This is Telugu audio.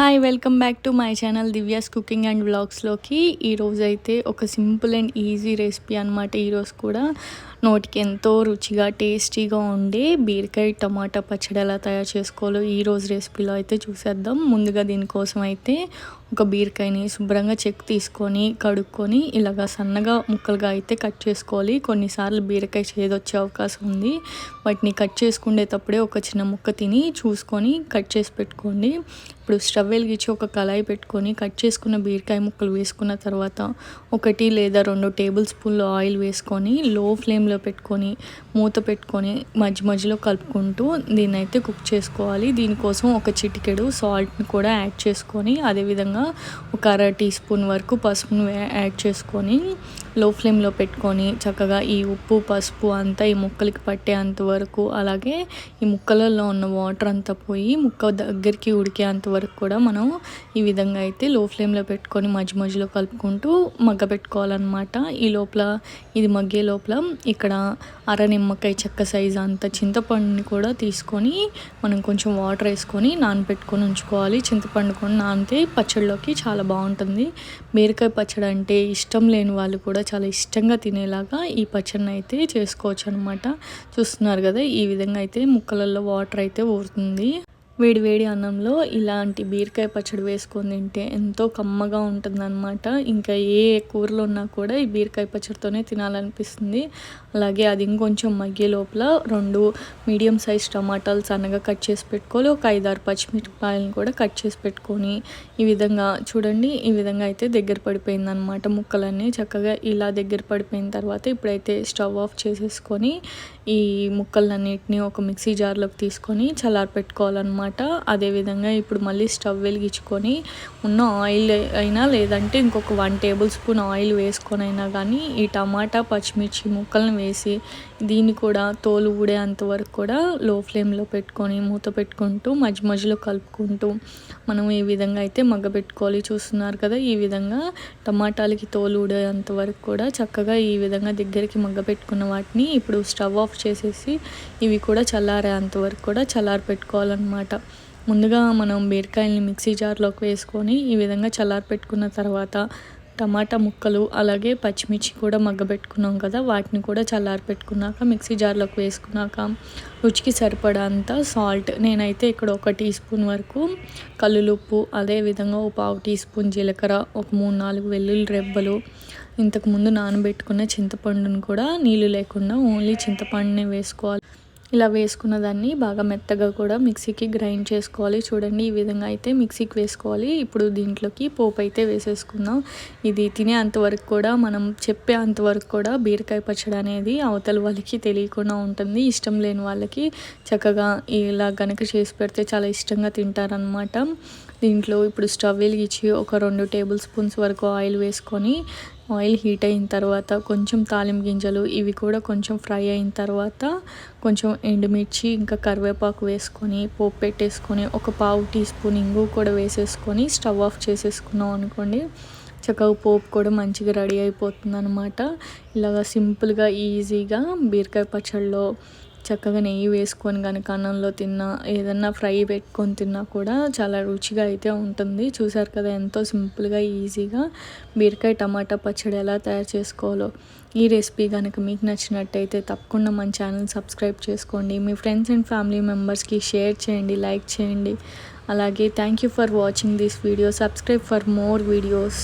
Hi welcome back to my channel Divya's cooking and వ్లాగ్స్లోకి ఈరోజు అయితే ఒక సింపుల్ అండ్ ఈజీ రెసిపీ అనమాట ఈరోజు కూడా. నోటికి ఎంతో రుచిగా టేస్టీగా ఉండే బీరకాయ టమాటా పచ్చడి ఎలా తయారు చేసుకోవాలో ఈరోజు రెసిపీలో అయితే చూసేద్దాం. ముందుగా దీనికోసం అయితే ఒక బీరకాయని శుభ్రంగా చెక్ తీసుకొని కడుక్కొని ఇలాగా సన్నగా ముక్కలుగా అయితే కట్ చేసుకోవాలి. కొన్నిసార్లు బీరకాయ చేదొచ్చే అవకాశం ఉంది. వాటిని కట్ చేసుకునేటప్పుడే ఒక చిన్న ముక్క తిని చూసుకొని కట్ చేసి పెట్టుకోండి. ఇప్పుడు స్టవ్ వెలిగించి ఒక కళాయి పెట్టుకొని కట్ చేసుకున్న బీరకాయ ముక్కలు వేసుకున్న తర్వాత ఒకటి లేదా రెండు టేబుల్ స్పూన్లు ఆయిల్ వేసుకొని లో ఫ్లేమ్లో పెట్టుకొని మూత పెట్టుకొని మధ్య మధ్యలో కలుపుకుంటూ దీన్ని అయితే కుక్ చేసుకోవాలి. దీనికోసం ఒక చిటికెడు సాల్ట్ని కూడా యాడ్ చేసుకొని అదేవిధంగా ఒక అర టీ స్పూన్ వరకు పసుపును యాడ్ చేసుకొని లో ఫ్లేమ్లో పెట్టుకొని చక్కగా ఈ ఉప్పు పసుపు అంతా ఈ ముక్కలకి పట్టేంత వరకు అలాగే ఈ ముక్కలలో ఉన్న వాటర్ అంతా పోయి ముక్క దగ్గరికి ఉడికేంత వరకు కూడా మనం ఈ విధంగా అయితే లో ఫ్లేమ్లో పెట్టుకొని మధ్య మధ్యలో కలుపుకుంటూ మగ్గ పెట్టుకోవాలన్నమాట. ఈ లోపల ఇది మగ్గే లోపల ఇక్కడ అర నిమ్మకాయ చెక్క సైజు అంత చింతపండుని కూడా తీసుకొని మనం కొంచెం వాటర్ వేసుకొని నానబెట్టుకొని ఉంచుకోవాలి. చింతపండు కూడా నానితే పచ్చడిలోకి చాలా బాగుంటుంది. బీరకాయ పచ్చడి అంటే ఇష్టం లేని వాళ్ళు కూడా చాలా ఇష్టంగా తినేలాగా ఈ పచ్చడిని అయితే చేసుకోవచ్చు అనమాట చూస్తున్నారు కదా ఈ విధంగా అయితే ముక్కలలో వాటర్ అయితే ఊరుతుంది. వేడి వేడి అన్నంలో ఇలాంటి బీరకాయ పచ్చడి వేసుకొని తింటే ఎంతో కమ్మగా ఉంటుందన్నమాట. ఇంకా ఏ కూరలు ఉన్నా కూడా ఈ బీరకాయ పచ్చడితోనే తినాలనిపిస్తుంది. అలాగే అది ఇంకొంచెం మగ్గే లోపల రెండు మీడియం సైజ్ టమాటాలు సన్నగా కట్ చేసి పెట్టుకోవాలి. ఒక ఐదారు పచ్చిమిరపాయలను కూడా కట్ చేసి పెట్టుకొని ఈ విధంగా చూడండి ఈ విధంగా అయితే దగ్గర పడిపోయిందనమాట ముక్కలన్నీ. చక్కగా ఇలా దగ్గర పడిపోయిన తర్వాత ఇప్పుడైతే స్టవ్ ఆఫ్ చేసేసుకొని ఈ ముక్కలన్నిటిని ఒక మిక్సీ జార్లోకి తీసుకొని చల్లారి పెట్టుకోవాలన్నమాట అనమాట అదేవిధంగా ఇప్పుడు మళ్ళీ స్టవ్ వెలిగించుకొని ఉన్న ఆయిల్ అయినా లేదంటే ఇంకొక వన్ టేబుల్ స్పూన్ ఆయిల్ వేసుకొని అయినా కానీ ఈ టమాటా పచ్చిమిర్చి ముక్కలను వేసి దీన్ని కూడా తోలు ఊడేంత వరకు కూడా లో ఫ్లేమ్లో పెట్టుకొని మూత పెట్టుకుంటూ మధ్య మధ్యలో కలుపుకుంటూ మనం ఈ విధంగా అయితే మగ్గ పెట్టుకోవాలి. చూస్తున్నారు కదా ఈ విధంగా టమాటాలకి తోలు ఊడేంత వరకు కూడా చక్కగా ఈ విధంగా దగ్గరికి మగ్గ పెట్టుకున్న వాటిని ఇప్పుడు స్టవ్ ఆఫ్ చేసేసి ఇవి కూడా చల్లారేంత వరకు కూడా చల్లారి పెట్టుకోవాలన్నమాట ముందుగా మనం బీరకాయల్ని మిక్సీ జార్లోకి వేసుకొని ఈ విధంగా చల్లారి పెట్టుకున్న తర్వాత టమాటా ముక్కలు అలాగే పచ్చిమిర్చి కూడా మగ్గబెట్టుకున్నాం కదా వాటిని కూడా చల్లారి పెట్టుకున్నాక మిక్సీ జార్లోకి వేసుకున్నాక రుచికి సరిపడంత సాల్ట్ నేనైతే ఇక్కడ ఒక టీ స్పూన్ వరకు కల్లులుప్పు అదేవిధంగా ఒక పావు టీ స్పూన్ జీలకర్ర ఒక మూడు నాలుగు వెల్లుల్లి రెబ్బలు ఇంతకుముందు నానబెట్టుకున్న చింతపండును కూడా నీళ్ళు లేకుండా ఓన్లీ చింతపండునే వేసుకోవాలి. ఇలా వేసుకున్న దాన్ని బాగా మెత్తగా కూడా మిక్సీకి గ్రైండ్ చేసుకోవాలి. చూడండి ఈ విధంగా అయితే మిక్సీకి వేసుకోవాలి. ఇప్పుడు దీంట్లోకి పోపు అయితే వేసేసుకుందాం. ఇది తినే అంతవరకు కూడా మనం చెప్పే అంతవరకు కూడా బీరకాయ పచ్చడి అనేది అవతల వాళ్ళకి తెలియకుండా ఉంటుంది. ఇష్టం లేని వాళ్ళకి చక్కగా ఇలా కనుక చేసి పెడితే చాలా ఇష్టంగా తింటారనమాట దీంట్లో ఇప్పుడు స్టవ్ వెలిగించి ఒక రెండు టేబుల్ స్పూన్స్ వరకు ఆయిల్ వేసుకొని ఆయిల్ హీట్ అయిన తర్వాత కొంచెం తాలింపు గింజలు ఇవి కూడా కొంచెం ఫ్రై అయిన తర్వాత కొంచెం ఎండుమిర్చి ఇంకా కరివేపాకు వేసుకొని పోపు పెట్టేసుకొని ఒక పావు టీ స్పూన్ ఇంగు కూడా వేసేసుకొని స్టవ్ ఆఫ్ చేసేసుకున్నాం అనుకోండి చక్కగా పోపు కూడా మంచిగా రెడీ అయిపోతుంది అనమాట ఇలాగ సింపుల్గా ఈజీగా బీరకాయ పచ్చళ్ళలో చక్కగా నెయ్యి వేసుకొని కనుక అన్నంలో తిన్నా ఏదన్నా ఫ్రై పెట్టుకొని తిన్నా కూడా చాలా రుచిగా అయితే ఉంటుంది. చూసారు కదా ఎంతో సింపుల్గా ఈజీగా బీరకాయ టమాటా పచ్చడి ఎలా తయారు చేసుకోవాలో. ఈ రెసిపీ కనుక మీకు నచ్చినట్టయితే తప్పకుండా మన ఛానల్ సబ్స్క్రైబ్ చేసుకోండి. మీ ఫ్రెండ్స్ అండ్ ఫ్యామిలీ మెంబర్స్కి షేర్ చేయండి లైక్ చేయండి. అలాగే thank you for watching this video. Subscribe for more videos.